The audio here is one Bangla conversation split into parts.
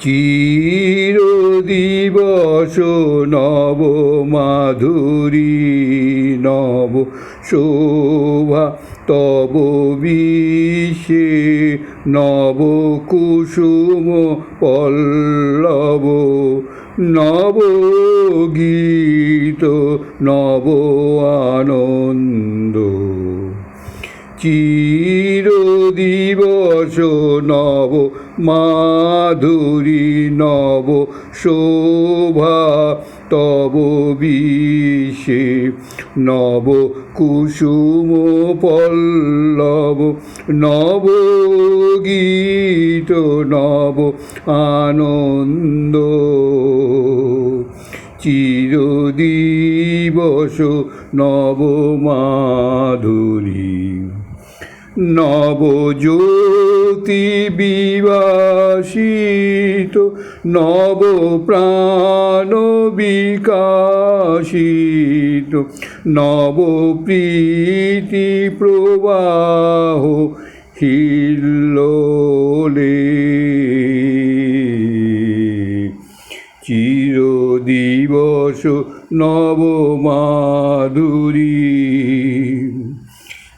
চির দিবস নব মাধুরী, নব শোভা, তব বিশ্বে নব কুসুম পল্লব, নব গীত, নব আনন্দ। চির দিবস নব মাধুরী নব শোভা তব বিশ্বে নব কুসুম পল্লব নব গীত নব আনন্দ চির দিবস নব মাধুরী নবজ্যোতি বিবাসিত নব প্রাণ বিকাশিত নব প্রীতি প্রবাহ হিল্লোলে। চির দিবস নব মাধুরী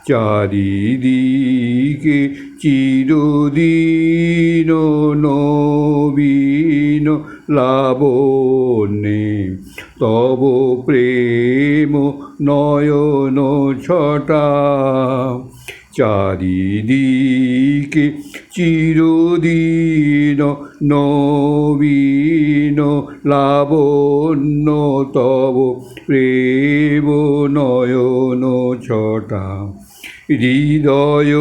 চারিদিকে চিরদিন নবীন লাবণ্যে। তব প্রেম নয়ন ছটা। চারিদিকে চিরদিন নবীন লাবণ্য তব প্রেম নয়ন ছটা। হৃদয়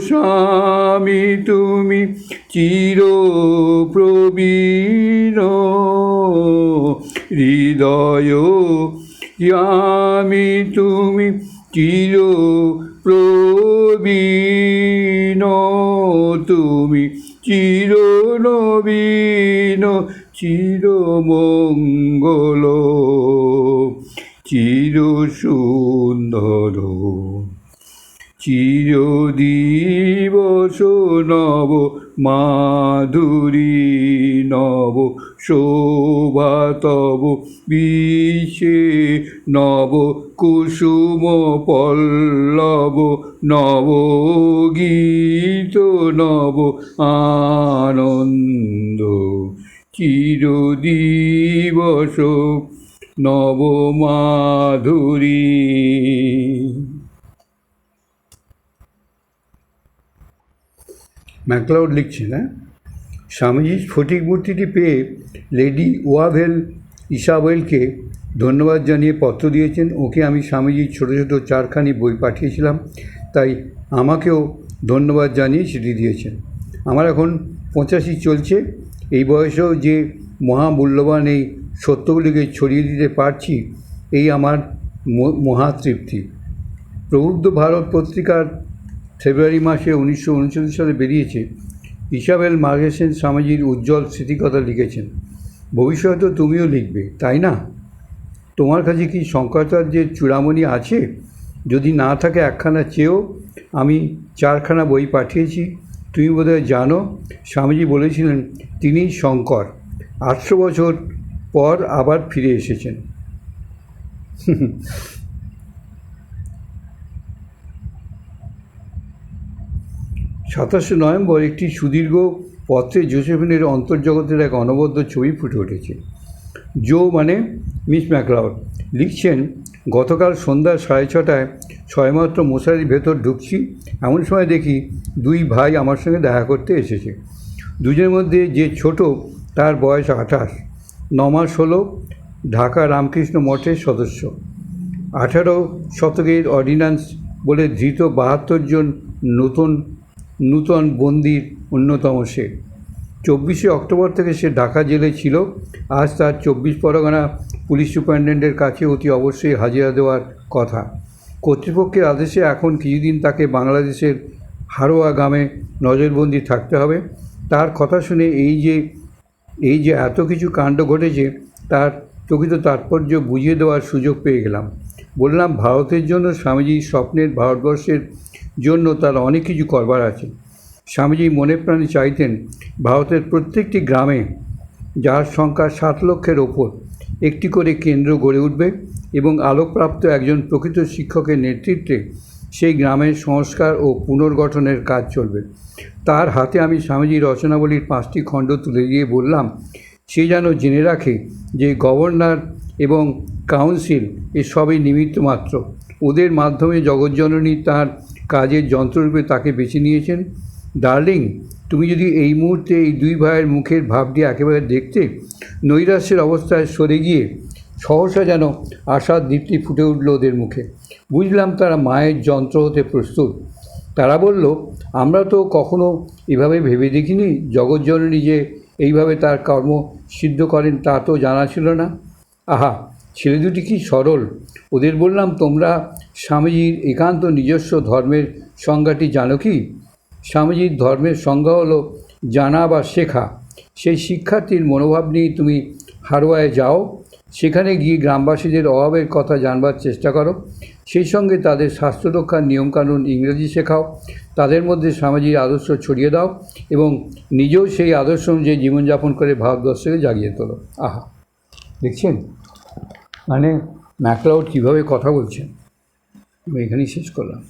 স্বামী, তুমি চির প্রবীণ হৃদয় আমি তুমি চির প্রবীণ তুমি চির নবীন চির মঙ্গল চির সুন্দর চির দিবস নব মাধুরী নব শোভা তব বিশ্বে নব, কুসুম পল্লব নব, গীত নব, আনন্দ চির দিবস নব মাধুরী ম্যাকলাউড লিখছেন হ্যাঁ? স্বামীজির স্ফটিক মূর্তিটি পেয়ে লেডি ওয়াভেল ইসাবেলকে ধন্যবাদ জানিয়ে পত্র দিয়েছেন। ওকে আমি স্বামীজির ছোটো ছোটো চারখানি বই পাঠিয়েছিলাম, তাই আমাকেও ধন্যবাদ জানিয়ে সেটি দিয়েছেন। আমার এখন পঁচাশি চলছে। এই বয়সেও যে মহামূল্যবান এই সত্যগুলিকে ছড়িয়ে দিতে পারছি, এই আমার ম- মহাতৃপ্তি। প্রবুদ্ধ ভারত পত্রিকার ফেব্রুয়ারি মাসে উনিশশো উনচল্লিশ সালে বেরিয়েছে ইসাবেল মার্গেসেন স্বামীজির উজ্জ্বল স্মৃতিকথা লিখেছেন। ভবিষ্যতে তুমিও লিখবে, তাই না? তোমার কাছে কি শঙ্করাচার্যের চূড়ামণি আছে? যদি না থাকে একখানা চেয়েও আমি চারখানা বই পাঠিয়েছি। তুমি বোধহয় জানো, স্বামীজি বলেছিলেন, তিনি শঙ্কর। আটশো বছর পর আবার ফিরে এসেছেন। সাতাশে নভেম্বর একটি সুদীর্ঘ পত্রে জোসেফিনের অন্তর্জগতের এক অনবদ্য ছবি ফুটে উঠেছে। জো মানে মিস ম্যাকলাউড। লিখছেন গতকাল সন্ধ্যা সাড়ে ছটায় ছয়মাত্র মশারির ভেতর ঢুকছি। এমন সময় দেখি দুই ভাই আমার সঙ্গে দেখা করতে এসেছে। দুজনের মধ্যে যে ছোট, তার বয়স আঠাশ। নমাস হলো ঢাকা রামকৃষ্ণ মঠের সদস্য। আঠারো শতকের অর্ডিন্যান্স বলে ধৃত বাহাত্তর জন নতুন, নূতন বন্দির অন্যতম সে। চব্বিশে অক্টোবর থেকে সে ঢাকা জেলে ছিল। আজ তার চব্বিশ পরগনা পুলিশ সুপারিনটেন্ডেন্টের কাছে অতি অবশ্যই হাজিরা দেওয়ার কথা। কর্তৃপক্ষের আদেশে এখন কিছুদিন তাকে বাংলাদেশের হারোয়া গ্রামে নজরবন্দি থাকতে হবে। তার কথা শুনে এই যে এই যে এত কিছু কাণ্ড ঘটেছে, তার প্রকৃত তাৎপর্য বুঝিয়ে দেওয়ার সুযোগ পেয়ে গেলাম। বললাম, ভারতের জন্য স্বামীজির স্বপ্নের ভারতবর্ষের জন্য তার অনেক কিছু করবার আছে। স্বামীজি মনে প্রাণে চাইতেন ভারতের প্রত্যেকটি গ্রামে যার সংখ্যা সাত লক্ষের ওপর একটি করে কেন্দ্র গড়ে উঠবে এবং আলোকপ্রাপ্ত একজন প্রকৃত শিক্ষকের নেতৃত্বে সেই গ্রামের সংস্কার ও পুনর্গঠনের কাজ চলবে। তার হাতে আমি স্বামীজির রচনাবলীর পাঁচটি খণ্ড তুলে দিয়ে বললাম, সে যেন জেনে রাখে যে গভর্নর এবং কাউন্সিল এসবই নিমিত্ত মাত্র। ওদের মাধ্যমে জগজ্জননী তার কাজের যন্ত্ররূপে তাকে বেছে নিয়েছেন। ডার্লিং তুমি যদি এই মুহূর্তে এই দুই ভাইয়ের মুখের ভাবটি একেবারে দেখতে নৈরাশ্যের অবস্থায় সরে গিয়ে সহসা যেন আশার দীপ্তি ফুটে উঠল ওদের মুখে। বুঝলাম তারা মায়ের যন্ত্র হতে প্রস্তুত। তারা বলল, আমরা তো কখনো এভাবে ভেবে দেখিনি। জগজ্জননী যে এইভাবে তার কর্ম সিদ্ধ করেন তা তো জানা ছিল না। আহা, ছেলে দুটি কি সরল? ওদের বললাম, তোমরা স্বামীজির একান্ত নিজস্ব ধর্মের সংজ্ঞাটি জানো কি? স্বামীজির ধর্মের সংজ্ঞা হলো জানা বা শেখা। সেই শিক্ষার্থীর মনোভাব নিয়ে তুমি হারোয়ায় যাও, সেখানে গিয়ে গ্রামবাসীদের অভাবের কথা জানবার চেষ্টা করো। সেই সঙ্গে তাদের স্বাস্থ্য রক্ষার নিয়মকানুন ইংরেজি শেখাও। তাদের মধ্যে স্বামীজির আদর্শ ছড়িয়ে দাও এবং নিজেও সেই আদর্শ অনুযায়ী জীবনযাপন করে ভারতবর্ষকে জাগিয়ে তোলো। আহা! দেখছেন? মানে ম্যাকলাউড কীভাবে কথা বলছেন? আমি এখানেই শেষ করলাম।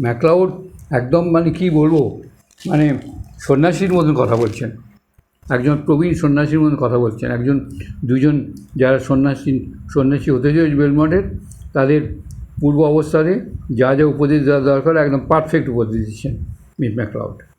ম্যাকলাউড একদম মানে কি বলব? মানে সন্ন্যাসীর মতন কথা বলছেন। একজন প্রবীণ সন্ন্যাসীর মতন কথা বলছেন। একজন, দুজন যারা সন্ন্যাসী সন্ন্যাসী হতে চাই বেলমঠের, তাদের পূর্ব অবস্থাতে যা যা উপদেশ দেওয়া দরকার, একদম পারফেক্ট উপদেশ দিচ্ছেন মিট ম্যাকলাউড।